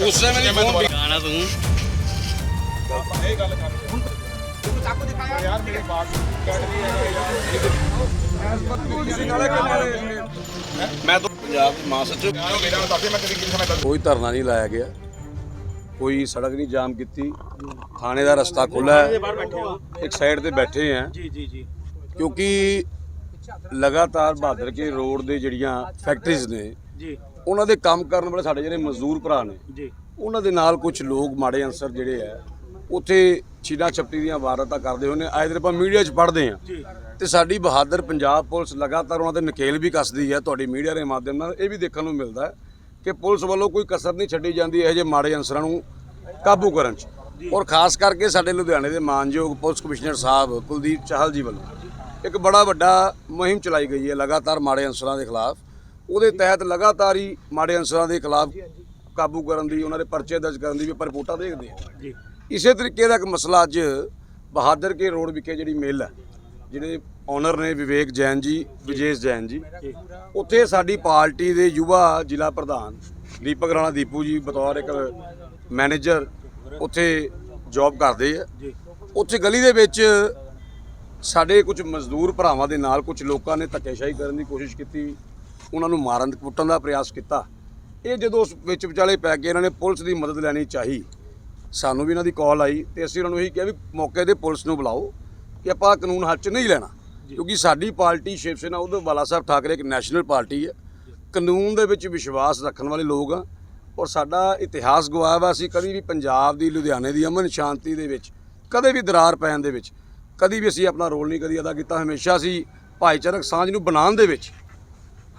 ਉਸ ਸਮੇਂ ਫੋਨ ਵੀ ਗਾਣਾ ਤੂੰ। ਇਹ ਗੱਲ ਕਰ ਹੁਣ ਤੂੰ ਚਾਕੂ ਦਿਖਾਇਆ ਯਾਰ ਮੇਰੀ ਬਾਤ ਕੱਟ ਰਹੀ ਹੈ ਯਾਰ ਐਸ ਪਰ ਕਿਸੇ ਨਾਲ ਮੈਂ ਤਾਂ ਪੰਜਾਬ ਦੇ ਮਾਂ ਸੱਚੋ ਕੋਈ ਧਰਨਾ ਨਹੀਂ ਲਾਇਆ ਗਿਆ। ਕੋਈ ਸੜਕ ਨਹੀਂ ਜਾਮ ਕੀਤੀ। ਥਾਣੇ ਦਾ ਰਸਤਾ ਖੁੱਲਾ ਹੈ। ਇੱਕ ਸਾਈਡ ਤੇ ਬੈਠੇ ਆ। ਜੀ ਜੀ ਜੀ ਕਿਉਂਕਿ ਲਗਾਤਾਰ ਬਹਾਦਰ ਕੇ ਰੋਡ ਦੇ ਜਿਹੜੀਆਂ ਫੈਕਟਰੀਜ਼ ਨੇ ਜੀ ਉਹਨਾਂ ਦੇ ਕੰਮ ਕਰਨ ਵਾਲੇ ਸਾਡੇ ਜਿਹੜੇ ਮਜ਼ਦੂਰ ਭਰਾ ਨੇ ਜੀ। ਉਹਨਾਂ ਦੇ ਨਾਲ ਕੁਝ ਲੋਕ ਮਾੜੇ ਅੰਸਰ ਜਿਹੜੇ ਆ ਉੱਥੇ ਛੀਨਾ ਛਪਟੀ ਦੀਆਂ ਵਾਰਦਾਤਾਂ ਕਰਦੇ ਹੋਏ ਨੇ। ਆਏ ਦਿਨ ਆਪਾਂ ਮੀਡੀਆ 'ਚ ਪੜ੍ਹਦੇ ਆ ਤੇ ਸਾਡੀ ਬਹਾਦਰ ਪੰਜਾਬ ਪੁਲਿਸ ਲਗਾਤਾਰ ਉਹਨਾਂ ਦੇ ਨਕੇਲ ਵੀ ਕੱਸਦੀ ਹੈ ਤੁਹਾਡੀ ਮੀਡੀਆ ਦੇ ਮਾਧਿਅਮ ਨਾਲ। ਇਹ ਵੀ ਦੇਖਣ ਨੂੰ ਮਿਲਦਾ ਕਿ ਪੁਲਿਸ ਵੱਲੋਂ ਕੋਈ ਕਸਰ ਨਹੀਂ ਛੱਡੀ ਜਾਂਦੀ ਇਹੋ ਜਿਹੇ ਮਾੜੇ ਅੰਸਰਾਂ ਨੂੰ ਕਾਬੂ ਕਰਨ 'ਚ। ਔਰ ਖਾਸ ਕਰਕੇ ਸਾਡੇ ਲੁਧਿਆਣੇ ਦੇ ਮਾਨਯੋਗ ਪੁਲਿਸ ਕਮਿਸ਼ਨਰ ਸਾਹਿਬ ਕੁਲਦੀਪ ਚਾਹਲ ਜੀ ਵੱਲੋਂ। ਇੱਕ ਬੜਾ ਵੱਡਾ ਮੁਹਿੰਮ ਚਲਾਈ ਗਈ ਹੈ ਲਗਾਤਾਰ ਮਾੜੇ ਅੰਸਰਾਂ ਦੇ ਖਿਲਾਫ। ਉਹਦੇ ਤਹਿਤ ਲਗਾਤਾਰ ਹੀ ਮਾੜੇ ਅੰਸਰਾਂ ਦੇ ਖਿਲਾਫ ਕਾਬੂ ਕਰਨ ਦੀ ਉਹਨਾਂ ਦੇ ਪਰਚੇ ਦਰਜ ਕਰਨ ਦੀ ਵੀ ਆਪਾਂ ਰਿਪੋਰਟਾਂ ਦੇਖਦੇ ਹਾਂ। ਜੀ। ਇਸੇ ਤਰੀਕੇ ਦਾ ਇੱਕ ਮਸਲਾ ਅੱਜ ਬਹਾਦਰ ਕੇ ਰੋਡ ਵਿਖੇ ਜਿਹੜੀ ਮਿਲ ਹੈ ਜਿਹੜੇ ਓਨਰ ਨੇ ਵਿਵੇਕ ਜੈਨ ਜੀ ਵਿਜੇਸ਼ ਜੈਨ ਜੀ। ਉੱਥੇ ਸਾਡੀ ਪਾਰਟੀ ਦੇ ਯੁਵਾ ਜ਼ਿਲ੍ਹਾ ਪ੍ਰਧਾਨ ਦੀਪਕ ਰਾਣਾ ਦੀਪੂ ਜੀ ਬਤੌਰ ਇੱਕ ਮੈਨੇਜਰ ਉੱਥੇ ਜੌਬ ਕਰਦੇ ਆ। ਉੱਥੇ ਗਲੀ ਦੇ ਵਿੱਚ ਸਾਡੇ ਕੁਝ ਮਜ਼ਦੂਰ ਭਰਾਵਾਂ ਦੇ ਨਾਲ ਕੁਝ ਲੋਕਾਂ ਨੇ ਧੱਕੇਸ਼ਾਹੀ ਕਰਨ ਦੀ ਕੋਸ਼ਿਸ਼ ਕੀਤੀ। ਉਹਨਾਂ ਨੂੰ ਮਾਰਨ ਕੁੱਟਣ ਦਾ ਪ੍ਰਯਾਸ ਕੀਤਾ। ਇਹ ਜਦੋਂ ਉਸ ਵਿੱਚ ਵਿਚਾਲੇ ਪੈ ਕੇ ਇਹਨਾਂ ਨੇ ਪੁਲਿਸ ਦੀ ਮਦਦ ਲੈਣੀ ਚਾਹੀ ਸਾਨੂੰ ਵੀ ਇਹਨਾਂ ਦੀ ਕਾਲ ਆਈ ਤੇ ਅਸੀਂ ਉਹਨਾਂ ਨੂੰ ਇਹੀ ਕਿਹਾ ਵੀ ਮੌਕੇ ਤੇ ਪੁਲਿਸ ਨੂੰ ਬੁਲਾਓ ਕਿ ਆਪਾਂ ਕਾਨੂੰਨ ਹੱਥ 'ਚ ਨਹੀਂ ਲੈਣਾ। ਕਿਉਂਕਿ ਸਾਡੀ ਪਾਰਟੀ ਸ਼ਿਵ ਸੈਨਾ ਉਦੋਂ ਬਾਲਾ ਸਾਹਿਬ ਠਾਕਰੇ ਇੱਕ ਨੈਸ਼ਨਲ ਪਾਰਟੀ ਹੈ। ਕਾਨੂੰਨ ਦੇ ਵਿੱਚ ਵਿਸ਼ਵਾਸ ਰੱਖਣ ਵਾਲੇ ਲੋਕ ਆ ਔਰ ਸਾਡਾ ਇਤਿਹਾਸ ਗਵਾਹ ਵਾ ਅਸੀਂ ਕਦੀ ਵੀ ਪੰਜਾਬ ਦੀ ਲੁਧਿਆਣੇ ਦੀ ਅਮਨ ਸ਼ਾਂਤੀ ਦੇ ਵਿੱਚ ਕਦੇ ਵੀ ਦਰਾਰ ਪੈਣ ਦੇ ਵਿੱਚ ਕਦੀ ਵੀ ਅਸੀਂ ਆਪਣਾ ਰੋਲ ਨਹੀਂ ਕਦੀ ਅਦਾ ਕੀਤਾ। ਹਮੇਸ਼ਾ ਅਸੀਂ ਭਾਈਚਾਰਕ ਸਾਂਝ ਨੂੰ ਬਣਾਉਣ ਦੇ ਵਿੱਚ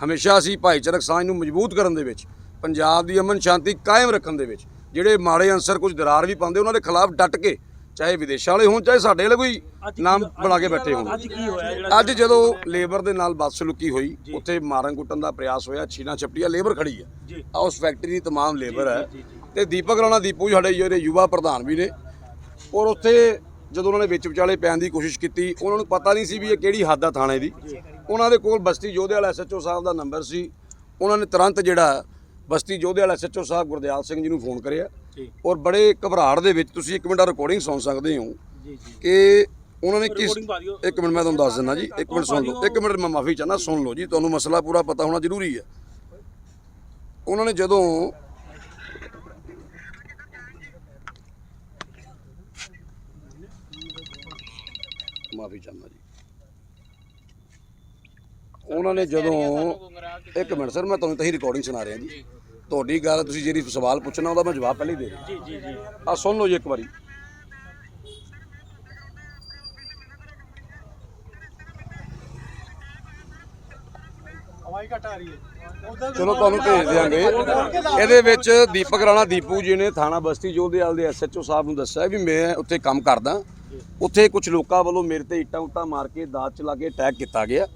ਹਮੇਸ਼ਾ ਅਸੀਂ ਭਾਈਚਾਰਕ ਸਾਂਝ ਨੂੰ ਮਜ਼ਬੂਤ ਕਰਨ ਦੇ ਵਿੱਚ ਪੰਜਾਬ ਦੀ ਅਮਨ ਸ਼ਾਂਤੀ ਕਾਇਮ ਰੱਖਣ ਦੇ ਵਿੱਚ ਜਿਹੜੇ ਮਾੜੇ ਅੰਸਰ ਕੁਝ ਦਰਾਰ ਵੀ ਪਾਉਂਦੇ ਉਹਨਾਂ ਦੇ ਖਿਲਾਫ ਡਟ ਕੇ ਚਾਹੇ ਵਿਦੇਸ਼ਾਂ ਵਾਲੇ ਹੋਣ ਚਾਹੇ ਸਾਡੇ ਵਾਲੇ ਕੋਈ ਨਾਮ ਬਣਾ ਕੇ ਬੈਠੇ ਹੋਣ ਅੱਜ ਕੀ ਹੋਇਆ ਜਿਹੜਾ ਅੱਜ ਜਦੋਂ ਲੇਬਰ ਦੇ ਨਾਲ ਬਦਸਲੂਕੀ ਹੋਈ ਉੱਥੇ ਮਾਰਨ ਕੁੱਟਣ ਦਾ ਪ੍ਰਯਾਸ ਹੋਇਆ ਛੀਨਾ ਛਪਟੀਆ ਲੇਬਰ ਖੜੀ ਹੈ ਜੀ ਆ ਉਸ ਫੈਕਟਰੀ ਦੀ तमाम ਲੇਬਰ ਹੈ ਜੀ, ਜੀ। ਤੇ ਦੀਪਕ ਰਾਣਾ ਦੀਪੂ ਜੀ ਸਾਡੇ ਜਿਹੜੇ ਯੁਵਾ ਪ੍ਰਧਾਨ ਵੀ ਨੇ ਔਰ ਉੱਥੇ ਜਦੋਂ ਉਹਨਾਂ ਨੇ ਵਿੱਚ ਵਿਚਾਲੇ ਪੈਣ ਦੀ ਕੋਸ਼ਿਸ਼ ਕੀਤੀ ਉਹਨਾਂ ਨੂੰ ਪਤਾ ਨਹੀਂ ਸੀ ਵੀ ਇਹ ਕਿਹੜੀ ਹੱਦ ਆ ਥਾਣੇ ਦੀ। ਉਹਨਾਂ ਦੇ ਕੋਲ ਬਸਤੀ ਯੋਧੇ ਵਾਲਾ ਐਸਐਚਓ ਸਾਹਿਬ ਦਾ ਨੰਬਰ ਸੀ। ਉਹਨਾਂ ਨੇ ਤੁਰੰਤ ਜਿਹੜਾ ਬਸਤੀ ਯੋਧੇ ਵਾਲਾ ਐਸਐਚਓ ਸਾਹਿਬ ਗੁਰਦਿਆਲ ਸਿੰਘ ਜੀ ਨੂੰ ਫੋਨ ਕਰਿਆ। ਔਰ ਬੜੇ ਘਬਰਾਹਟ ਦੇ ਵਿੱਚ ਤੁਸੀਂ ਇੱਕ ਮਿੰਟ ਰਿਕਾਰਡਿੰਗ ਸੁਣ ਸਕਦੇ ਹੋ ਕਿ ਉਹਨਾਂ ਨੇ ਕਿਸ। ਇੱਕ ਮਿੰਟ ਮੈਂ ਤੁਹਾਨੂੰ ਦੱਸ ਦਿੰਦਾ ਜੀ ਇੱਕ ਮਿੰਟ ਸੁਣ ਲਓ ਇੱਕ ਮਿੰਟ ਮੈਂ ਮਾਫੀ ਚਾਹਨਾ ਸੁਣ ਲਓ ਜੀ ਤੁਹਾਨੂੰ ਮਸਲਾ ਪੂਰਾ ਪਤਾ ਹੋਣਾ ਜ਼ਰੂਰੀ ਹੈ। ਉਹਨਾਂ ਨੇ ਜਦੋਂ ਮਾਫੀ ਚਾਹਨਾ ਜੀ। ਉਹਨਾਂ ਨੇ ਜਦੋਂ ਇੱਕ ਮਿੰਟ ਸਰ ਮੈਂ ਤੁਹਾਨੂੰ ਤਾਂ ਹੀ ਰਿਕਾਰਡਿੰਗ ਸੁਣਾ ਰਿਹਾ ਜੀ। ਤੁਹਾਡੀ ਗੱਲ ਤੁਸੀਂ ਜਿਹੜੀ ਸਵਾਲ ਪੁੱਛਣਾ ਉਹਦਾ ਮੈਂ ਜਵਾਬ ਪਹਿਲਾਂ ਹੀ ਦੇ ਰਿਹਾ ਜੀ ਜੀ ਜੀ। ਆ ਸੁਣ ਲਓ ਜੀ ਇੱਕ ਵਾਰੀ। ਹਵਾਈ ਘਟ ਆ ਰਹੀ ਹੈ। ਚਲੋ ਤੁਹਾਨੂੰ ਭੇਜ ਦਿਆਂਗੇ। ਇਹਦੇ ਵਿੱਚ ਦੀਪਕ ਰਾਣਾ ਦੀਪੂ ਜੀ ਨੇ ਥਾਣਾ ਬਸਤੀ ਜੋਧੇਵਾਲ ਦੇ ਐਸਐਚਓ ਸਾਹਿਬ ਨੂੰ ਦੱਸਿਆ ਵੀ ਮੈਂ ਉੱਥੇ ਕੰਮ ਕਰਦਾ। ਉੱਥੇ ਕੁਝ ਲੋਕਾਂ ਵੱਲੋਂ ਮੇਰੇ ਤੇ ਇੱਟਾਂ ਉੱਟਾਂ ਮਾਰ ਕੇ ਦਾਤ ਚਲਾ ਕੇ ਅਟੈਕ ਕੀਤਾ ਗਿਆ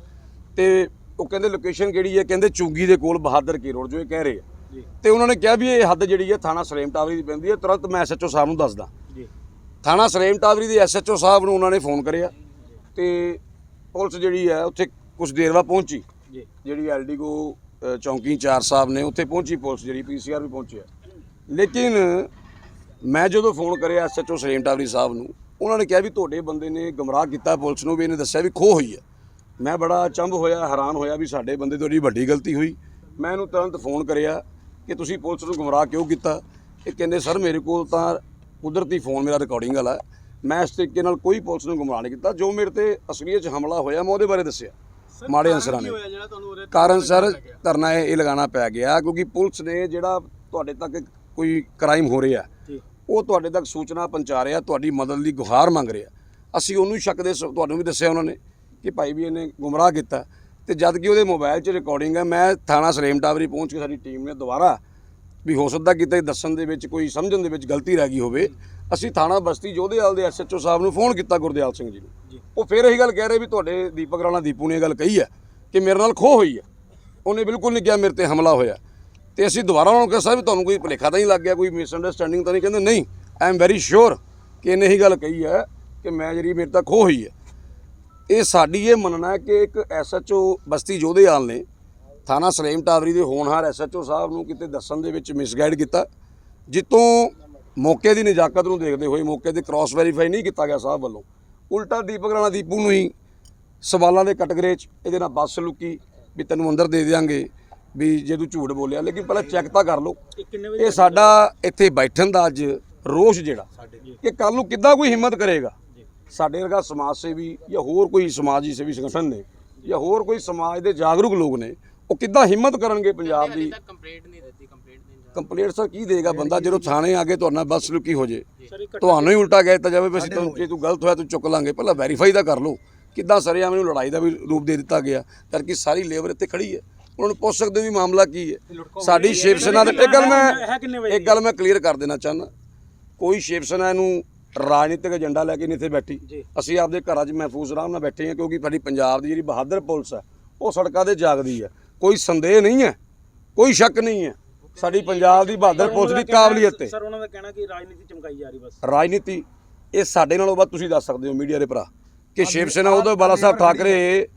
ਤੇ ਉਹ ਕਹਿੰਦੇ ਲੋਕੇਸ਼ਨ ਕਿਹੜੀ ਹੈ? ਕਹਿੰਦੇ ਚੁੰਗੀ ਦੇ ਕੋਲ ਬਹਾਦਰ ਕੀ ਰੋਡ ਜੋ ਇਹ ਕਹਿ ਰਹੇ ਆ। ਤੇ ਉਹਨਾਂ ਨੇ ਕਿਹਾ ਵੀ ਇਹ ਹੱਦ ਜਿਹੜੀ ਹੈ ਥਾਣਾ ਸਲੇਮ ਟਾਵਰੀ ਦੀ ਪੈਂਦੀ ਹੈ। ਤੁਰੰਤ ਮੈਂ ਐਸਐਚਓ ਸਾਹਿਬ ਨੂੰ ਦੱਸਦਾ। ਥਾਣਾ ਸਲੇਮ ਟਾਵਰੀ ਦੇ ਐਸਐਚਓ ਸਾਹਿਬ ਨੂੰ ਉਹਨਾਂ ਨੇ ਫੋਨ ਕਰਿਆ ਤੇ ਪੁਲਿਸ ਜਿਹੜੀ ਹੈ ਉੱਥੇ ਕੁਝ ਦੇਰ ਬਾਅਦ ਪਹੁੰਚੀ। ਜਿਹੜੀ ਐਲਡੀਗੋ ਅ, ਚੌਂਕੀ ਇੰਚਾਰਜ ਸਾਹਿਬ ਨੇ ਉੱਥੇ ਪਹੁੰਚੀ ਪੁਲਿਸ ਜਿਹੜੀ ਪੀਸੀਆਰ ਵੀ ਪਹੁੰਚਿਆ ਲੇਕਿਨ ਮੈਂ ਜਦੋਂ ਫੋਨ ਕਰਿਆ ਐਸਐਚਓ ਸਲੇਮ ਟਾਵਰੀ ਸਾਹਿਬ ਨੂੰ ਉਹਨਾਂ ਨੇ ਕਿਹਾ ਵੀ ਤੁਹਾਡੇ ਬੰਦੇ ਨੇ ਗਮਰਾਹ ਕੀਤਾ, ਪੁਲਿਸ ਨੂੰ ਵੀ ਇਹਨੇ ਦੱਸਿਆ ਵੀ ਖੋਹ ਹੋਈ ਹੈ। ਮੈਂ ਬੜਾ ਅਚੰਭ ਹੋਇਆ, ਹੈਰਾਨ ਹੋਇਆ ਵੀ ਸਾਡੇ ਬੰਦੇ ਤੋਂ ਜਿਹੜੀ ਵੱਡੀ ਗਲਤੀ ਹੋਈ। ਮੈਂ ਇਹਨੂੰ ਤੁਰੰਤ ਫੋਨ ਕਰਿਆ ਕਿ ਤੁਸੀਂ ਪੁਲਿਸ ਨੂੰ ਗਮਰਾਹ ਕਿਉਂ ਕੀਤਾ? ਇਹ ਕਹਿੰਦੇ, ਸਰ, ਮੇਰੇ ਕੋਲ ਤਾਂ ਕੁਦਰਤੀ ਫੋਨ ਮੇਰਾ ਰਿਕਾਰਡਿੰਗ ਵਾਲਾ ਹੈ। ਮੈਂ ਇਸ ਤਰੀਕੇ ਨਾਲ ਕੋਈ ਪੁਲਿਸ ਨੂੰ ਗਮਰਾਹ ਨਹੀਂ ਕੀਤਾ। ਜੋ ਮੇਰੇ ਤੇ ਅਸਲੀਅਤ 'ਚ ਹਮਲਾ ਹੋਇਆ, ਮੈਂ ਉਹਦੇ ਬਾਰੇ ਦੱਸਿਆ ਮਾੜੇ ਅਨਸਰਾਂ ਨੇ। ਕਾਰਨ ਸਰ, ਧਰਨਾ ਇਹ ਲਗਾਉਣਾ ਪੈ ਗਿਆ ਕਿਉਂਕਿ ਪੁਲਿਸ ਨੇ ਜਿਹੜਾ ਤੁਹਾਡੇ ਤੱਕ ਕੋਈ ਕ੍ਰਾਈਮ ਹੋ ਰਿਹਾ ਉਹ ਤੁਹਾਡੇ ਤੱਕ ਸੂਚਨਾ ਪਹੁੰਚਾ ਰਿਹਾ ਤੁਹਾਡੀ ਮਦਦ ਦੀ ਗੁਹਾਰ ਮੰਗ ਰਿਹਾ। ਅਸੀਂ ਉਹਨੂੰ ਸ਼ੱਕ ਦੇ ਤੁਹਾਨੂੰ ਵੀ ਦੱਸਿਆ ਉਹਨਾਂ ਨੇ ਕਿ ਭਾਈ ਵੀ ਇਹਨੇ ਗੁੰਮਰਾਹ ਕੀਤਾ। ਤੇ ਜਦ ਕਿ ਉਹਦੇ ਮੋਬਾਈਲ 'ਚ ਰਿਕਾਰਡਿੰਗ ਹੈ ਮੈਂ ਥਾਣਾ ਸਲੇਮ ਟਾਵਰੀ ਪਹੁੰਚ ਕੇ ਸਾਡੀ ਟੀਮ ਨੇ ਦੁਬਾਰਾ ਵੀ ਹੋ ਸਕਦਾ ਕਿਤੇ ਦੱਸਣ ਦੇ ਵਿੱਚ ਕੋਈ ਸਮਝਣ ਦੇ ਵਿੱਚ ਗਲਤੀ ਰਹਿ ਗਈ ਹੋਵੇ। ਅਸੀਂ ਥਾਣਾ ਬਸਤੀ ਜੋਧੇਵਾਲ ਦੇ ਐਸਐਚਓ ਸਾਹਿਬ ਨੂੰ ਫੋਨ ਕੀਤਾ ਗੁਰਦਿਆਲ ਸਿੰਘ ਜੀ ਨੂੰ। ਉਹ ਫਿਰ ਇਹੀ ਗੱਲ ਕਹਿ ਰਹੇ ਵੀ ਤੁਹਾਡੇ ਦੀਪਕ ਰਾਣਾ ਦੀਪੂ ਨੇ ਇਹ ਗੱਲ ਕਹੀ ਹੈ ਕਿ ਮੇਰੇ ਨਾਲ ਖੋਹ ਹੋਈ ਹੈ। ਉਹਨੇ ਬਿਲਕੁਲ ਨਹੀਂ ਕਿਹਾ ਮੇਰੇ ਤੇ ਹਮਲਾ ਹੋਇਆ। ਤੇ ਅਸੀਂ ਦੁਬਾਰਾ ਉਹਨਾਂ ਨੂੰ ਕਿਹਾ, ਸਾਹਿਬ ਵੀ ਤੁਹਾਨੂੰ ਕੋਈ ਭੁਲੇਖਾ ਤਾਂ ਨਹੀਂ ਲੱਗ ਗਿਆ, ਕੋਈ ਮਿਸਅੰਡਰਸਟੈਂਡਿੰਗ ਤਾਂ ਨਹੀਂ ਕਹਿੰਦੇ? ਨਹੀਂ ਆਈ ਐਮ ਵੈਰੀ ਸ਼ੋਰ ਕਿ ਇਹਨੇ ਹੀ ਗੱਲ ਕਹੀ ਹੈ ਕਿ ਮੈਂ ਜਿਹੜੀ ਮੇਰੇ ਤੱਕ ਖੋਹ ਹੋਈ ਹੈ। ਇਹ ਸਾਡੀ ਇਹ ਮੰਨਣਾ ਹੈ ਕਿ ਇੱਕ ਐਸਐਚਓ ਬਸਤੀ ਜੋਧੇਵਾਲ ਨੇ, ਥਾਣਾ ਸਲੇਮ ਟਾਵਰੀ ਦੇ ਹੋਣਹਾਰ ਐਸਐਚਓ ਸਾਹਿਬ ਨੂੰ ਕਿਤੇ ਦੱਸਣ ਦੇ ਵਿੱਚ ਮਿਸਗਾਈਡ ਕੀਤਾ, ਜਿੱਤੋਂ ਮੌਕੇ ਦੀ ਨਜਾਕਤ ਨੂੰ ਦੇਖਦੇ ਹੋਏ, ਮੌਕੇ ਤੇ ਕ੍ਰਾਸ ਵੈਰੀਫਾਈ ਨਹੀਂ ਕੀਤਾ ਗਿਆ ਸਾਹਿਬ ਵੱਲੋਂ। ਉਲਟਾ ਦੀਪਕ ਰਾਣਾ ਦੀਪੂ ਨੂੰ ਹੀ ਸਵਾਲਾਂ ਦੇ ਕਟਗਰੇ 'ਚ, ਇਹਦੇ ਨਾਲ ਬੱਸ ਲੁਕੀ, ਵੀ ਤੈਨੂੰ ਅੰਦਰ ਦੇ ਦਿਆਂਗੇ। ਵੀ ਜੇ ਤੂੰ ਝੂਠ ਬੋਲਿਆ ਲੇਕਿਨ ਪਹਿਲਾਂ ਚੈੱਕ ਤਾਂ ਕਰ ਲਓ। ਇਹ ਸਾਡਾ ਇੱਥੇ ਬੈਠਣ ਦਾ ਅੱਜ ਰੋਸ਼ ਜਿਹੜਾ ਕਿ ਕੱਲ ਨੂੰ ਕਿੱਦਾਂ ਕੋਈ ਹਿੰਮਤ ਕਰੇਗਾ? ਸਾਡੇ ਵਰਗਾ ਸਮਾਜ ਸੇਵੀ ਜਾਂ ਹੋਰ ਕੋਈ ਸਮਾਜੀ ਸੇਵੀ ਸੰਗਠਨ ਨੇ ਜਾਂ ਹੋਰ ਕੋਈ ਸਮਾਜ ਦੇ ਜਾਗਰੂਕ ਲੋਕ ਨੇ ਉਹ ਕਿੱਦਾਂ ਹਿੰਮਤ ਕਰਨਗੇ ਪੰਜਾਬ ਦੀ? ਕੰਪਲੇਂਟ ਨਹੀਂ ਦਿੱਤੀ ਕੰਪਲੇਂਟ ਨਹੀਂ ਕੰਪਲੇਂਟ ਸਰ ਕੀ ਦੇਗਾ ਬੰਦਾ? ਜਦੋਂ ਥਾਣੇ ਆ ਕੇ ਤੁਹਾਡਾ ਬੱਸ ਲੁਕੀ ਹੋ ਜੇ। ਤੁਹਾਨੂੰ ਹੀ ਉਲਟਾ ਕਹਿ ਦਿੱਤਾ ਜਾਵੇ ਵੀ ਅਸੀਂ ਤੈਨੂੰ ਜੇ ਤੂੰ ਗਲਤ ਹੋਇਆ ਤੂੰ ਚੁੱਕ ਲਾਂਗੇ। ਪਹਿਲਾਂ ਵੈਰੀਫਾਈ ਤਾਂ ਕਰ ਲਓ ਕਿੱਦਾਂ ਸਰਿਆ ਮੈਨੂੰ ਲੜਾਈ ਦਾ ਵੀ ਰੂਪ ਦੇ ਦਿੱਤਾ ਗਿਆ ਕਰਕੇ ਸਾਰੀ ਲੇਬਰ ਇੱਥੇ ਖੜੀ ਹੈ। ਉਹਨਾਂ ਨੂੰ ਪੁੱਛ ਸਕਦੇ ਹੋ ਵੀ ਮਾਮਲਾ ਕੀ ਹੈ। ਸਾਡੀ ਸ਼ਿਵ ਸੈਨਾ ਦੇ ਇੱਕ ਗੱਲ ਮੈਂ ਇੱਕ ਗੱਲ ਮੈਂ ਕਲੀਅਰ ਕਰ ਦੇਣਾ ਚਾਹੁੰਦਾ। ਕੋਈ ਸ਼ਿਵ ਸੈਨਾ ਨੂੰ ਰਾਜਨੀਤਿਕ ਏਜੰਡਾ ਲੈ ਕੇ ਨਹੀਂ ਇੱਥੇ ਬੈਠੀ। ਅਸੀਂ ਆਪਦੇ ਘਰਾਂ 'ਚ ਮਹਿਫੂਜ਼ ਆਰਾਮ ਨਾਲ ਬੈਠੇ ਹਾਂ ਕਿਉਂਕਿ ਸਾਡੀ ਪੰਜਾਬ ਦੀ ਜਿਹੜੀ ਬਹਾਦਰ ਪੁਲਿਸ ਹੈ ਉਹ ਸੜਕਾਂ ਤੇ ਜਾਗਦੀ ਹੈ। ਕੋਈ ਸੰਦੇਹ ਨਹੀਂ ਹੈ ਕੋਈ ਸ਼ੱਕ ਨਹੀਂ ਹੈ। ਸਾਡੀ ਪੰਜਾਬ ਦੀ ਬਹਾਦਰ ਪੁਲਿਸ ਦੀ ਕਾਬਲੀਅਤ ਤੇ। ਸਰ ਉਹਨਾਂ ਦਾ ਕਹਿਣਾ ਕਿ ਰਾਜਨੀਤੀ ਚਮਕਾਈ ਜਾ ਰਹੀ ਬਸ। ਰਾਜਨੀਤੀ ਇਹ ਸਾਡੇ ਨਾਲੋਂ ਵੱਧ ਤੁਸੀਂ ਦੱਸ ਸਕਦੇ ਹੋ ਮੀਡੀਆ ਦੇ ਭਰਾ। ਕਿ ਸ਼ਿਵ ਸੈਨਾ ਉਦੋਂ ਬਾਲਾ ਸਾਹਿਬ ਠਾਕਰੇ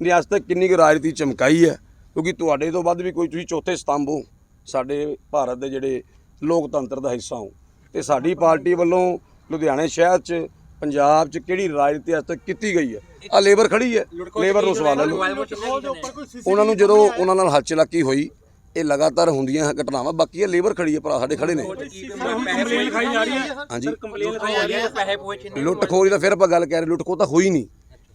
ਨੇ ਅੱਜ ਤੱਕ ਕਿੰਨੀ ਕੁ ਰਾਜਨੀਤੀ ਚਮਕਾਈ ਹੈ। ਕਿਉਂਕਿ ਤੁਹਾਡੇ ਤੋਂ ਵੱਧ ਵੀ ਕੋਈ ਤੁਸੀਂ ਚੌਥੇ ਸਤੰਭ ਹੋ ਸਾਡੇ ਭਾਰਤ ਦੇ ਜਿਹੜੇ ਲੋਕਤੰਤਰ ਦਾ ਹਿੱਸਾ ਹੋ ਤੇ ਸਾਡੀ ਪਾਰਟੀ ਵੱਲੋਂ ਲੁਧਿਆਣੇ ਸ਼ਹਿਰ 'ਚ ਪੰਜਾਬ 'ਚ ਕਿਹੜੀ ਰਾਜਨੀਤੀ ਅੱਜ ਤੱਕ ਕੀਤੀ ਗਈ ਹੈ ਆ ਲੇਬਰ ਖੜੀ ਹੈ ਲੇਬਰ ਨੂੰ ਸਵਾਲ ਲੈ ਲਓ ਉਹਨਾਂ ਨੂੰ ਜਦੋਂ ਉਹਨਾਂ ਨਾਲ ਹੱਥ ਹੋਈ ਇਹ ਲਗਾਤਾਰ ਹੁੰਦੀਆਂ ਘਟਨਾਵਾਂ ਬਾਕੀ ਇਹ ਲੇਬਰ ਖੜੀ ਹੈ ਭਰਾ ਸਾਡੇ ਖੜੇ ਨੇ ਹਾਂਜੀ ਲੁੱਟ ਖੋਰੀ ਦਾ ਫਿਰ ਆਪਾਂ ਗੱਲ ਕਰ ਰਹੇ ਲੁੱਟ ਖੋਹ ਤਾਂ ਹੋਈ ਨਹੀਂ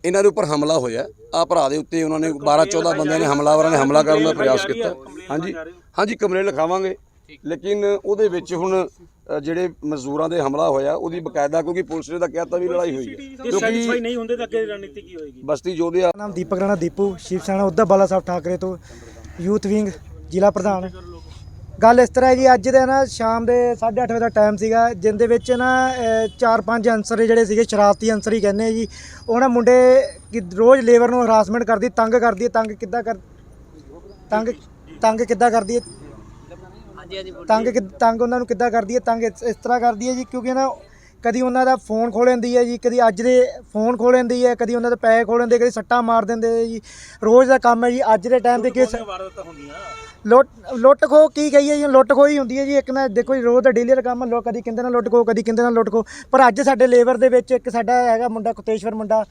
ਇਹਨਾਂ ਦੇ ਉੱਪਰ ਹਮਲਾ ਹੋਇਆ। ਆ ਭਰਾ ਦੇ ਉੱਤੇ ਉਹਨਾਂ ਨੇ 12 14 ਬੰਦਿਆਂ ਨੇ ਹਮਲਾਵਰਾਂ ਨੇ ਹਮਲਾ ਕਰਨ ਦਾ ਪ੍ਰਯਾਸ ਕੀਤਾ। ਹਾਂਜੀ ਹਾਂਜੀ ਕਮਰੇ ਲਿਖਾਵਾਂਗੇ। ਲੇਕਿਨ ਉਹਦੇ ਵਿੱਚ ਹੁਣ ਜਿਹੜੇ ਮਜ਼ਦੂਰਾਂ ਦੇ ਹਮਲਾ ਹੋਇਆ ਉਹਦੀ ਬਕਾਇਦਾ ਕਿਉਂਕਿ ਪੁਲਿਸ ਨੇ ਤਾਂ ਕਹਿਤਾ ਵੀ ਲੜਾਈ ਹੋਈ ਹੈ। ਜੇ ਸੈਟੀਸਫਾਈ ਨਹੀਂ ਹੁੰਦੇ ਤਾਂ ਅੱਗੇ ਰਣਨੀਤੀ ਕੀ ਹੋਏਗੀ? ਬਸਤੀ ਜੋਧਿਆ ਨਾਮ ਦੀਪਕ ਰਾਣਾ ਦੀਪੂ ਸ਼ਿਵ ਸੈਨਾ ਉद्धਵ ਬਾਲਾ ਸਾਹਿਬ ਠਾਕਰੇ ਤੋਂ ਯੂਥ ਵਿੰਗ ਜ਼ਿਲ੍ਹਾ ਪ੍ਰਧਾਨ। ਗੱਲ ਇਸ ਤਰ੍ਹਾਂ ਹੈ ਜੀ ਅੱਜ ਦੇ ਨਾ ਸ਼ਾਮ ਦੇ 8:30 ਵਜੇ ਦਾ ਟਾਈਮ ਸੀਗਾ ਜਿੰਦੇ ਵਿੱਚ ਨਾ ਚਾਰ ਪੰਜ ਅਨਸਰ ਜਿਹੜੇ ਸੀਗੇ ਸ਼ਰਾਰਤੀ ਅਨਸਰ ਹੀ ਕਹਿੰਦੇ ਆ ਜੀ। ਉਹਨਾਂ ਮੁੰਡੇ ਕਿ ਰੋਜ਼ ਲੇਬਰ ਨੂੰ ਹਰਾਸਮੈਂਟ ਕਰਦੀ ਤੰਗ ਕਰਦੀ ਹੈ, ਤੰਗ ਕਿੱਦਾਂ ਕਰ ਤੰਗ ਤੰਗ ਕਿੱਦਾਂ ਕਰਦੀ ਹੈ? ਹਾਂਜੀ ਹਾਂਜੀ ਬੋਲੋ। ਤੰਗ ਤੰਗ ਉਹਨਾਂ ਨੂੰ ਕਿੱਦਾਂ ਕਰਦੀ ਹੈ? ਤੰਗ ਇਸ ਤਰ੍ਹਾਂ ਕਰਦੀ ਹੈ ਜੀ ਕਿਉਂਕਿ ਨਾ ਕਦੀ ਉਹਨਾਂ ਦਾ ਫੋਨ ਖੋਹ ਲੈਂਦੀ ਹੈ ਜੀ ਕਦੀ ਅੱਜ ਦੇ ਫੋਨ ਖੋਹ ਲੈਂਦੀ ਹੈ ਕਦੀ ਉਹਨਾਂ ਦੇ ਪੈਸੇ ਖੋਹ ਲੈਂਦੇ ਕਦੀ ਸੱਟਾਂ ਮਾਰ ਦਿੰਦੇ ਜੀ। ਰੋਜ਼ ਦਾ ਕੰਮ ਹੈ ਜੀ ਅੱਜ ਦੇ ਟਾਈਮ ਤੇ ਕਿਸ ਵਾਰਦਾਤਾਂ ਹੁੰਦੀਆਂ। ਲੁੱਟ ਲੁੱਟ ਖੋ ਕੀ ਕਹੀਏ ਜੀ ਲੁੱਟ ਖੋ ਹੀ ਹੁੰਦੀ ਹੈ ਜੀ। ਇੱਕ ਨਾ ਦੇਖੋ ਜੀ ਰੋਜ਼ ਦਾ ਡੇਲੀ ਦਾ ਕੰਮ ਲੋ ਕਦੀ ਕਿੰਦੇ ਨਾਲ ਲੁੱਟ ਖੋ ਕਦੀ ਕਿੰਦੇ ਨਾਲ ਲੁੱਟ ਖੋ ਪਰ ਅੱਜ ਸਾਡੇ ਲੇਬਰ ਦੇ ਵਿੱਚ ਇੱਕ ਸਾਡਾ ਹੈਗਾ ਮੁੰਡਾ ਕੁਤੇਸ਼ਵਰ ਮੁੰਡਾ।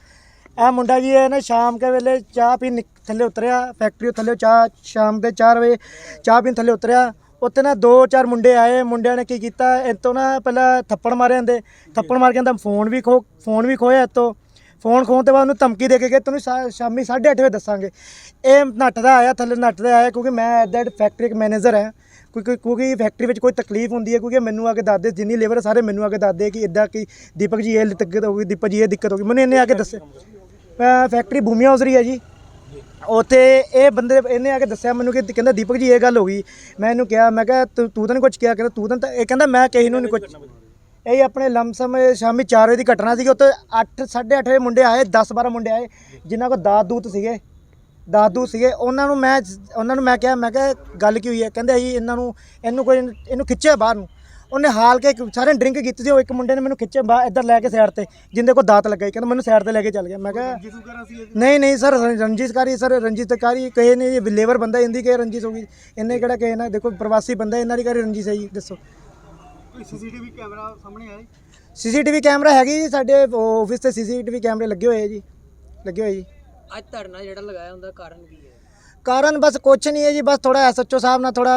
ਇਹ ਮੁੰਡਾ ਜੀ ਇਹ ਨਾ ਸ਼ਾਮ ਕੇ ਵੇਲੇ ਚਾਹ ਪੀਣ ਥੱਲੇ ਉਤਰਿਆ ਫੈਕਟਰੀ ਥੱਲੇ ਚਾਹ ਸ਼ਾਮ ਦੇ 4 ਵਜੇ ਚਾਹ ਪੀਣ ਥੱਲੇ ਉਤਰਿਆ। ਉੱਥੇ ਨਾ ਦੋ ਚਾਰ ਮੁੰਡੇ ਆਏ, ਮੁੰਡਿਆਂ ਨੇ ਕੀ ਕੀਤਾ, ਇਹ ਨਾ ਪਹਿਲਾਂ ਥੱਪੜ ਮਾਰਿਆ ਜਾਂਦੇ ਥੱਪੜ ਮਾਰ ਕੇ ਕਹਿੰਦਾ ਫੋਨ ਵੀ ਖੋ, ਫੋਨ ਵੀ ਖੋਇਆ ਇਹ ਫੋਨ ਖੋਣ ਤੋਂ ਬਾਅਦ ਉਹਨੂੰ ਧਮਕੀ ਦੇ ਕੇ ਗਏ, ਤੈਨੂੰ ਸ਼ਾ- ਸ਼ਾਮੀ 8:30 ਵਜੇ ਦੱਸਾਂਗੇ। ਇਹ ਨੱਟਦਾ ਆਇਆ, ਥੱਲੇ ਨੱਠਦਾ ਆਇਆ ਕਿਉਂਕਿ ਮੈਂ ਐਟ ਫੈਕਟਰੀ ਇੱਕ ਮੈਨੇਜਰ ਹਾਂ। ਕਿਉਂਕਿ ਕਿਉਂਕਿ ਫੈਕਟਰੀ ਵਿੱਚ ਕੋਈ ਤਕਲੀਫ ਹੁੰਦੀ ਹੈ, ਕਿਉਂਕਿ ਮੈਨੂੰ ਆ ਕੇ ਦੱਸਦੇ, ਜਿੰਨੀ ਲੇਬਰ ਸਾਰੇ ਮੈਨੂੰ ਆ ਕੇ ਦੱਸਦੇ ਕਿ ਇਦਾਂ ਕਿ ਦੀਪਕ ਜੀ, ਇਹ ਦਿੱਕਤ ਹੋ ਗਈ, ਦੀਪਕ ਜੀ, ਇਹ ਦਿੱਕਤ ਹੋ ਗਈ। ਮੈਨੂੰ ਇਹਨੇ ਆ ਕੇ ਦੱਸੇ ਫੈਕਟਰੀ ਭੂਮੀ ਹਾਊਸਰੀ ਹੈ ਜੀ। ਉੱਥੇ ਇਹ ਬੰਦੇ ਇਹਨੇ ਆ ਕੇ ਦੱਸਿਆ ਮੈਨੂੰ ਕਿ ਕਹਿੰਦਾ ਦੀਪਕ ਜੀ, ਇਹ ਗੱਲ ਹੋ ਗਈ। ਮੈਂ ਇਹਨੂੰ ਕਿਹਾ, ਮੈਂ ਕਿਹਾ, ਤੂੰ ਤੂੰ ਤਾਂ ਨਹੀਂ ਕੁਝ ਕਿਹਾ, ਕਹਿੰਦਾ ਤੂੰ ਤਾਂ ਇਹ ਕਹਿੰਦਾ, ਮੈਂ ਕਿਸੇ ਨੂੰ ਨਹੀਂ ਕੁਝ ਇਹ ਆਪਣੇ ਲਮਸਮ ਸ਼ਾਮੀ 4 ਵਜੇ ਦੀ ਘਟਨਾ ਸੀਗੀ, ਉੱਥੇ 8 8:30 ਵਜੇ ਮੁੰਡੇ ਆਏ 10 12 ਮੁੰਡੇ ਆਏ, ਜਿਨ੍ਹਾਂ ਕੋਲ ਦਾਤ ਦੂਤ ਸੀਗੇ। ਦਾਤ ਦੂਤ ਸੀਗੇ। ਉਹਨਾਂ ਨੂੰ ਮੈਂ, ਉਹਨਾਂ ਨੂੰ ਮੈਂ ਕਿਹਾ ਮੈਂ ਕਿਹਾ, ਗੱਲ ਕੀ ਹੋਈ ਹੈ? ਕਹਿੰਦੇ ਅਸੀਂ ਇਹਨਾਂ ਨੂੰ, ਇਹਨੂੰ ਕੋਈ, ਇਹਨੂੰ ਖਿੱਚਿਆ ਬਾਹਰ ਨੂੰ। ਉਹਨੇ ਹਾਲ ਕੇ ਸਾਰੇ ਡਰਿੰਕ ਕੀਤੀ ਸੀ ਉਹ ਇੱਕ ਮੁੰਡੇ ਨੇ ਮੈਨੂੰ ਖਿੱਚਿਆ ਬਾਹਰ ਇੱਧਰ ਲੈ ਕੇ ਸਾਈਡ ਤੇ ਜਿੰਦੇ ਕੋਲ ਦਾਤ ਲੱਗਾ ਸੀ ਕਹਿੰਦਾ ਮੈਨੂੰ ਸਾਈਡ ਤੇ ਲੈ ਕੇ ਚੱਲ ਗਿਆ। ਮੈਂ ਕਿਹਾ ਨਹੀਂ ਨਹੀਂ ਸਰ ਰੰਜਿਸ਼ਕਾਰੀ ਸਰ ਰੰਜਿਤਕਾਰੀ ਕਹੇ ਨਹੀਂ ਲੇਬਰ ਬੰਦਾ ਇੰਦੀ ਕਹੇ ਰੰਜਿਸ਼ ਹੋਗੀ ਇਹਨੇ ਕਿਹੜਾ ਕਹੇ ਨਾ? ਦੇਖੋ ਪ੍ਰਵਾਸੀ ਬੰਦਾ ਇਹਨਾਂ ਦੀ ਕਰੇ ਰੰਜਿਸ਼ ਹੈ ਜੀ ਦੱਸੋ। ਸੀਸੀਟੀਵੀ ਕੈਮਰਾ ਸਾਹਮਣੇ ਆਇਆ ਸੀਸੀਟੀਵੀ ਕੈਮਰਾ ਹੈਗੀ ਜੀ ਸਾਡੇ ਆਫਿਸ ਤੇ ਸੀਸੀਟੀਵੀ ਕੈਮਰੇ ਲੱਗੇ ਹੋਏ ਆ ਜੀ। ਲੱਗੇ ਹੋਏ ਜੀ। ਅੱਜ ਧਰਨਾ ਜਿਹੜਾ ਲਗਾਇਆ ਉਹਦਾ ਕਾਰਨ ਕੀ ਹੈ? ਕਾਰਨ ਬਸ ਕੁਛ ਨਹੀਂ ਹੈ ਜੀ, ਬਸ ਥੋੜਾ ਐਸਐਚਓ ਸਾਹਿਬ ਨਾਲ ਥੋੜਾ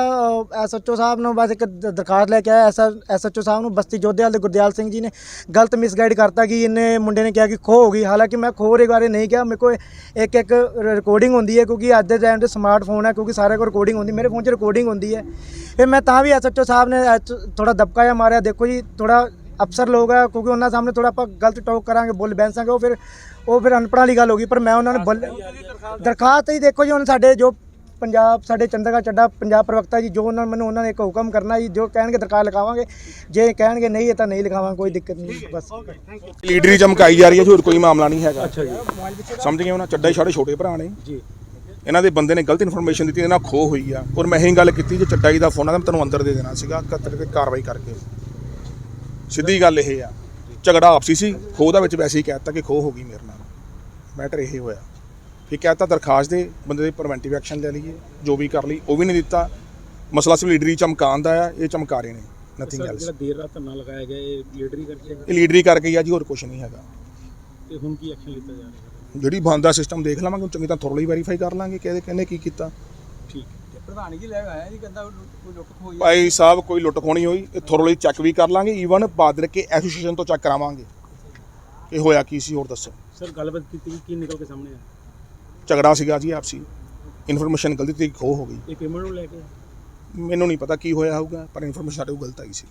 ਐਸਐਚਓ ਸਾਹਿਬ ਨੂੰ ਬਸ ਇੱਕ ਦਰਖਾਸਤ ਲੈ ਕੇ ਆਇਆ ਐਸਐਚਓ ਸਾਹਿਬ ਨੂੰ, ਬਸਤੀ ਜੋਧੇਵਾਲ ਦੇ ਗੁਰਦਿਆਲ ਸਿੰਘ ਜੀ ਨੇ ਗਲਤ ਮਿਸਗਾਈਡ ਕਰਤਾ ਕਿ ਇਹਨੇ ਮੁੰਡੇ ਨੇ ਕਿਹਾ ਕਿ ਖੋ ਹੋ ਗਈ। ਹਾਲਾਂਕਿ ਮੈਂ ਖੋ ਦੇ ਬਾਰੇ ਨਹੀਂ ਕਿਹਾ, ਮੇਰੇ ਕੋਲ ਇੱਕ ਇੱਕ ਰਿਕਾਰਡਿੰਗ ਹੁੰਦੀ ਹੈ ਕਿਉਂਕਿ ਅੱਜ ਦੇ ਟਾਈਮ ਤੇ ਸਮਾਰਟਫੋਨ ਹੈ ਕਿਉਂਕਿ ਸਾਰੇ ਕੋਲ ਰਿਕਾਰਡਿੰਗ ਹੁੰਦੀ, ਮੇਰੇ ਫੋਨ 'ਚ ਰਿਕਾਰਡਿੰਗ ਹੁੰਦੀ ਹੈ। ਫਿਰ ਮੈਂ ਤਾਂ ਵੀ ਐਸਐਚਓ ਸਾਹਿਬ ਨੇ ਥੋੜਾ ਦਬਕਾ ਜਿਹਾ ਮਾਰਿਆ। ਦੇਖੋ ਜੀ ਥੋੜਾ ਅਫਸਰ ਲੋਕ ਆ ਕਿਉਂਕਿ ਉਹਨਾਂ ਸਾਹਮਣੇ ਥੋੜਾ ਆਪਾਂ ਗਲਤ ਟੋਕ ਕਰਾਂਗੇ, ਬੋਲ ਬੈਂਸਾਂਗੇ ਉਹ ਫਿਰ ਉਹ ਫਿਰ ਅਨਪੜ੍ਹਾਂ ਵਾਲੀ ਗੱਲ ਹੋ ਗਈ ਪਰ ਮੈਂ ਉਹਨਾਂ ਨੂੰ ਬੋਲ ਦਰਖਾਸਤ ਹੀ ਦੇਖੋ ਜੀ ਹੁਣ ਸਾਡੇ ਜੋ ਪੰਜਾਬ ਸਾਡੇ ਚੰਦਰਗਾ ਚੱਡਾ ਪੰਜਾਬ ਪ੍ਰਵਕਤਾ ਜੀ ਜੋ ਉਹਨਾਂ ਮੈਨੂੰ ਉਹਨਾਂ ਨੇ ਇੱਕ ਹੁਕਮ ਕਰਨਾ ਜੀ ਜੋ ਕਹਿਣਗੇ ਦਰਖਾਸਤ ਲਿਖਾਵਾਂਗੇ ਜੇ ਕਹਿਣਗੇ ਨਹੀਂ ਇਹ ਤਾਂ ਨਹੀਂ ਲਿਖਾਵਾਂਗੇ ਕੋਈ ਦਿੱਕਤ ਨਹੀਂ ਬਸ। ਲੀਡਰੀ ਚਮਕਾਈ ਜਾ ਰਹੀ ਹੈ ਹੋਰ ਕੋਈ ਮਾਮਲਾ ਨਹੀਂ ਹੈਗਾ। ਅੱਛਾ ਜੀ। ਸਮਝ ਗਏ ਹੋ ਨਾ? ਚੱਡਾ ਹੀ ਸਾਡੇ ਛੋਟੇ ਭਰਾ ਨੇ। ਜੀ। ਇਹਨਾਂ ਦੇ ਬੰਦੇ ਨੇ ਗਲਤ ਇਨਫੋਰਮੇਸ਼ਨ ਦਿੱਤੀ ਇਹਨਾਂ ਖੋ ਹੋਈ ਆ। ਔਰ ਮੈਂ ਇਹੀ ਗੱਲ ਕੀਤੀ ਜੇ ਚੱਡਾ ਜੀ ਦਾ ਫੋਨ ਆ ਤਾਂ ਮੈਂ ਤੈਨੂੰ ਅੰਦਰ ਦੇ ਦੇਣਾ ਸੀਗਾ ਕਤਰ ਕੇ ਕਾਰਵਾਈ ਕਰਕੇ। ਸਿੱਧੀ ਗੱਲ ਇਹ ਆ। ਝਗੜਾ ਆਪਸੀ ਸੀ ਖੋ ਦਾ ਵਿੱਚ ਵੈਸੇ ਹੀ ਕਹਿਤਾ ਕਿ ਖੋ ਹੋ ਗਈ ਮੇਰੇ ਨਾਲ। ਮੈਟਰ ਇਹ ਹੋਇਆ। ਫਿਰ ਕਹਿਤਾ ਦਰਖਾਸਤ ਦੇ ਬੰਦੇ ਦੇ ਪ੍ਰੀਵੈਂਟਿਵ ਐਕਸ਼ਨ ਲੈ ਲਈਏ ਜੋ ਵੀ ਕਰ ਲਈ ਉਹ ਵੀ ਨਹੀਂ ਦਿੱਤਾ। ਮਸਲਾ ਸਿਰਫ ਲੀਡਰੀ ਚਮਕਾਉਣ ਦਾ ਆ ਇਹ ਚਮਕਾ ਰਹੇ ਨੇ ਨਥਿੰਗ ਐਲਸ ਜਿਹੜਾ ਦੇਰ ਰਾਤ ਧਰਨਾ ਲਗਾਇਆ ਗਿਆ ਇਹ ਲੀਡਰੀ ਕਰਕੇ ਇਹ ਲੀਡਰੀ ਕਰਕੇ ਹੀ ਆ ਜੀ ਹੋਰ ਕੁਝ ਨਹੀਂ ਹੈਗਾ। ਤੇ ਹੁਣ ਕੀ ਐਕਸ਼ਨ ਲਿੱਤਾ ਜਾ ਰਿਹਾ? ਜਿਹੜੀ ਬੰਦਾ ਸਿਸਟਮ ਦੇਖ ਲਵਾਂਗੇ ਚੰਗੀ ਤਾਂ ਥੋੜ੍ਹੀ ਵੈਰੀਫਾਈ ਕਰ ਲਾਂਗੇ ਕਿਹਦੇ ਕਹਿੰਦੇ ਕੀ ਕੀਤਾ। ਠੀਕ। ਪ੍ਰਧਾਨਗੀ ਲੈ ਆਇਆ ਜੀ ਕਹਿੰਦਾ ਕੋਈ ਲੁੱਟ ਖੋਈ ਭਾਈ ਸਾਹਿਬ ਕੋਈ ਲੁੱਟ ਖੋਣੀ ਹੋਈ ਥੋੜ੍ਹੀ ਚੈੱਕ ਵੀ ਕਰ ਲਾਂਗੇ ਈਵਨ ਬਾਦਰ ਕੇ ਐਸੋਸੀਏਸ਼ਨ ਤੋਂ ਚੈੱਕ ਕਰਾਵਾਂਗੇ। ਇਹ ਹੋਇਆ ਕੀ ਸੀ ਹੋਰ ਦੱਸੋ। ਸਰ ਗੱਲਬਾਤ ਕੀਤੀ ਕੀ ਨਿਕਲ ਕੇ ਸਾਹਮਣੇ ਆ ਝਗੜਾ ਸੀਗਾ ਜੀ ਆਪਸੀ। ਇਨਫੋਰਮੇਸ਼ਨ ਗਲਤੀ ਤੇ ਖੋ ਹੋ ਗਈ। ਇਹ ਪੇਮੈਂਟ ਨੂੰ ਲੈ ਕੇ? ਮੈਨੂੰ ਨਹੀਂ ਪਤਾ ਕੀ ਹੋਇਆ ਹੋਊਗਾ ਪਰ ਇਨਫੋਰਮੇਸ਼ਨ ਸਾਡੇ ਕੋਲ ਗਲਤ ਆਈ ਸੀ